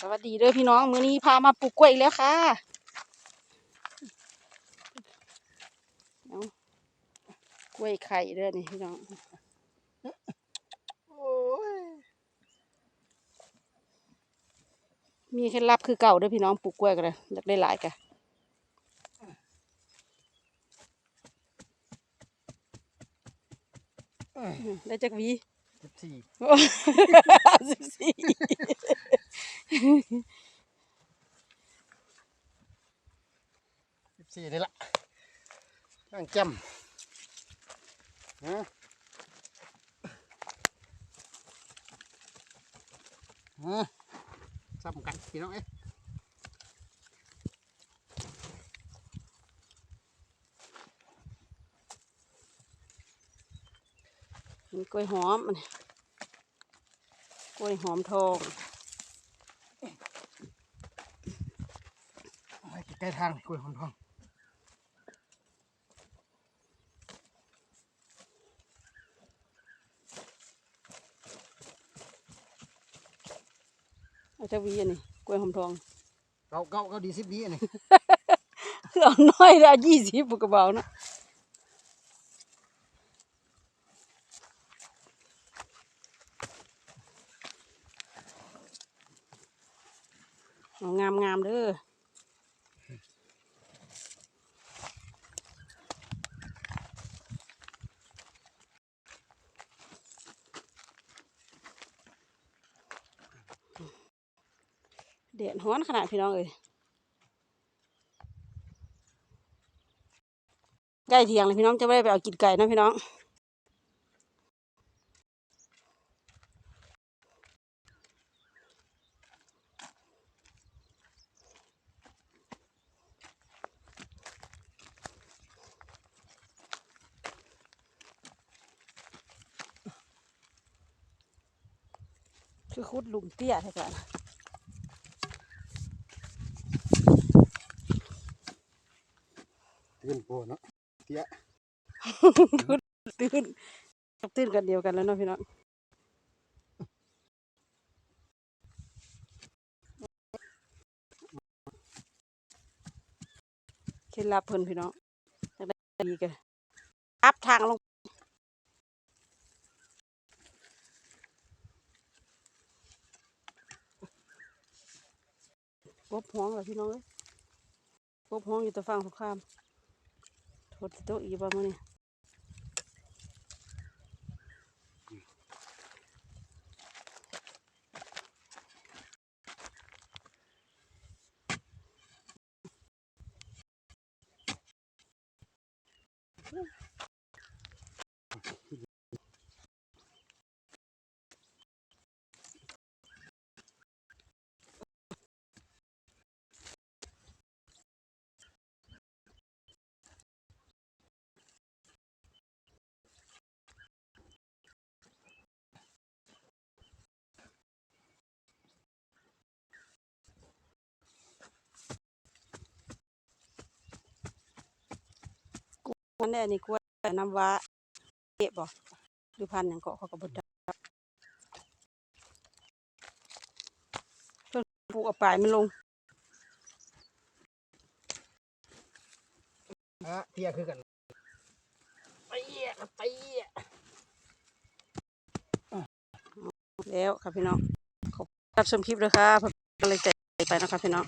สวัสดีเด้อพี่น้อง มื้อนี้พามาปลูกกล้วยอีกแล้วค่ะเอากล้วยไข่เด้อนี่พี่น้องโอ้ยมีเคล็ดลับคือเก่าเด้อพี่น้องปลูกกล้วยกันเลยอยากได้หลายกะอืมได้จักหวีสิบสี่สิบสี่ สิบสี่นี่ละตั้งจ่มฮะฮะซ้ำกันพี่น้องเอ้ยมีกล้วยหอมกล้วยหอมทอง เอาไว้ใก ล้ๆทางกล้วยหอมทองเอาจักหวีอันนี้กล้วยหอมทอง เก้าเก้าเก้าดีสิบดีอันนี้คือเอาน้อยได้ยี่สิบกระเบาเนาะเอางามงามๆเด้อ เด็ดฮ้อนขนาดพี่น้องเอ้ยใกล้เทียงเลยพี่น้องจะไม่ได้ไปเอากินไก่นะพี่น้องคือคุดหลุมเตี้ยใช่กัน ตื่นโปเนาะเตี้ยตื่นตื่นกันเดียวกันแล้วเนาะพี่น้องเคล็ดลับเพิ่นพี่น้องอยากได้ดีกันอัพทางลงกบห้องเหรอพี่น้องเอ้ยกบห้องอยู่ตัวฝั่งสงคราม โทษโตะอีบ้างมั้งนี่ นได้อันนี้กล้วยน้ำว้าเก็บบ่หรือพันธุ์หยังเกาะเขากระบุดเพิ่นปลูกเอาปลายมันลงฮะเตี้ยคือกันไปเอี้ยไปเอี้ยแล้วค่ะพี่น้องขอบคุณรับชมคลิปเลยค่ะเพื่อเป็นกำลังใจไปนะคะพี่น้อง